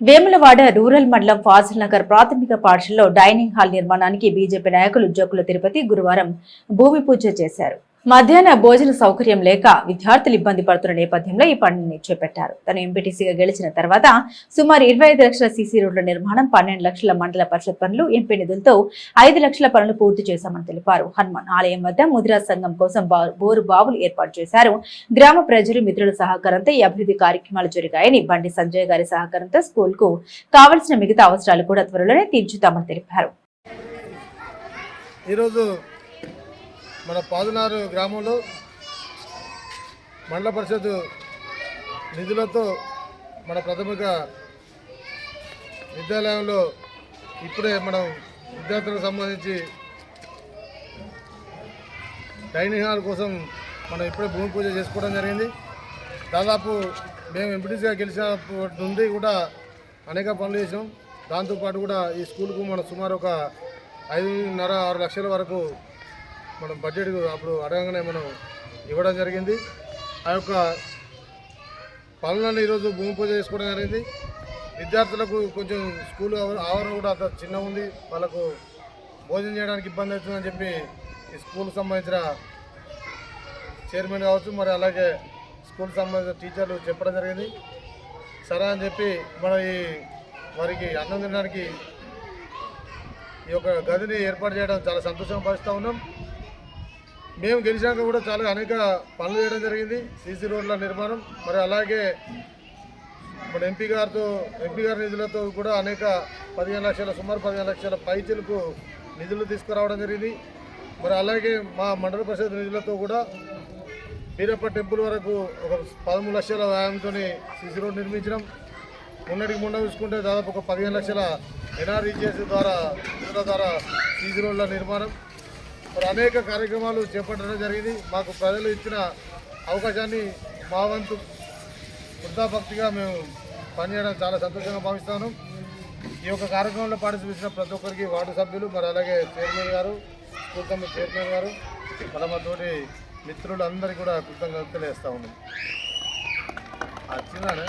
Vemulawada rural మండలం ఫాజిల్ నగర్ ప్రాథమిక పాఠశాలలో డైనింగ్ హాల్ నిర్మాణానికి బీజేపీ నాయకులు జోకుల తిరుపతి గురువారం భూమి పూజ చేశారు. మధ్యాహ్న భోజన సౌకర్యం లేక విద్యార్థులు ఇబ్బంది పడుతున్న నేపథ్యంలో ఈ పనిని చేపట్టారు. తను ఎంపీటీసీగా గెలిచిన తర్వాత సుమారు ఇరవై ఐదు లక్షల సీసీ రోడ్ల నిర్మాణం పన్నెండు లక్షల మండల పరిషత్ పనులు ఎంపీ నిధులతో ఐదు లక్షల పనులు పూర్తి చేశామని తెలిపారు. హనుమాన్ ఆలయం వద్ద ముద్రా సంఘం కోసం బా- బోరు బావులు ఏర్పాటు చేశారు. గ్రామ ప్రజలు మిత్రుల సహకారంతో ఈ అభివృద్ధి కార్యక్రమాలు జరిగాయని బండి సంజయ్ గారి సహకారంతో స్కూల్కు కావలసిన మిగతా అవసరాలు కూడా త్వరలోనే తీర్చుతామని తెలిపారు. ఈరోజు మన పాదునారు గ్రామంలో మండల పరిషత్ నిధులతో మన ప్రాథమిక విద్యాలయంలో ఇప్పుడే మనం విద్యార్థులకు సంబంధించి డైనింగ్ హాల్ కోసం మనం ఇప్పుడే భూమి పూజ చేసుకోవడం జరిగింది. దాదాపు మేము ఎంపీటీసీగా గెలిచినప్పటి నుండి కూడా అనేక పనులు చేసాం దాంతోపాటు కూడా ఈ స్కూల్కు మనం సుమారు ఒక ఐదున్నర ఆరు లక్షల వరకు మనం బడ్జెట్ అప్పుడు అడగంగానే మనం ఇవ్వడం జరిగింది. ఆ యొక్క పనులను ఈరోజు భూమి పూజ చేసుకోవడం జరిగింది. విద్యార్థులకు కొంచెం స్కూల్ ఆవరణ కూడా అంత చిన్న ఉంది. వాళ్ళకు భోజనం చేయడానికి ఇబ్బంది అవుతుందని చెప్పి ఈ స్కూల్కి సంబంధించిన చైర్మన్ కావచ్చు మరి అలాగే స్కూల్ సంబంధించిన టీచర్లు చెప్పడం జరిగింది. సరే అని చెప్పి మన ఈ వారికి అన్నం తినడానికి ఈ యొక్క గదిని ఏర్పాటు చేయడం చాలా సంతోషం పరుస్తూ ఉన్నాం. మేము గెలిచాక కూడా చాలా అనేక పనులు చేయడం జరిగింది. సీసీ రోడ్ల నిర్మాణం మరి అలాగే మన ఎంపీ గారితో ఎంపీ గారి నిధులతో కూడా అనేక పదిహేను లక్షల సుమారు పదిహేను లక్షల పైచలకు నిధులు తీసుకురావడం జరిగింది. మరి అలాగే మా మండల పరిషత్ నిధులతో కూడా బీరప్ప టెంపుల్ వరకు ఒక పదమూడు లక్షల వ్యాయంతో సీసీ రోడ్ నిర్మించడం మొన్నటికి మొన్న చూసుకుంటే దాదాపు ఒక పదిహేను లక్షల ఎన్ఆర్ఈజిఎస్ ద్వారా ద్వారా సీసీ రోడ్ల నిర్మాణం. మరి అనేక కార్యక్రమాలు చేపట్టడం జరిగింది. మాకు ప్రజలు ఇచ్చిన అవకాశాన్ని మా వంతు వృద్ధాభక్తిగా మేము పనిచేయడం చాలా సంతోషంగా భావిస్తాను. ఈ యొక్క కార్యక్రమంలో పార్టిసిపేట్ ప్రతి ఒక్కరికి వార్డు సభ్యులు మరి అలాగే చైర్మన్ గారు స్కూల్ కమిటీ చైర్మన్ గారు మన మాతోటి మిత్రులు అందరికీ కూడా కృతజ్ఞతలు తెలియజేస్తా ఉన్నాం. వచ్చిందానే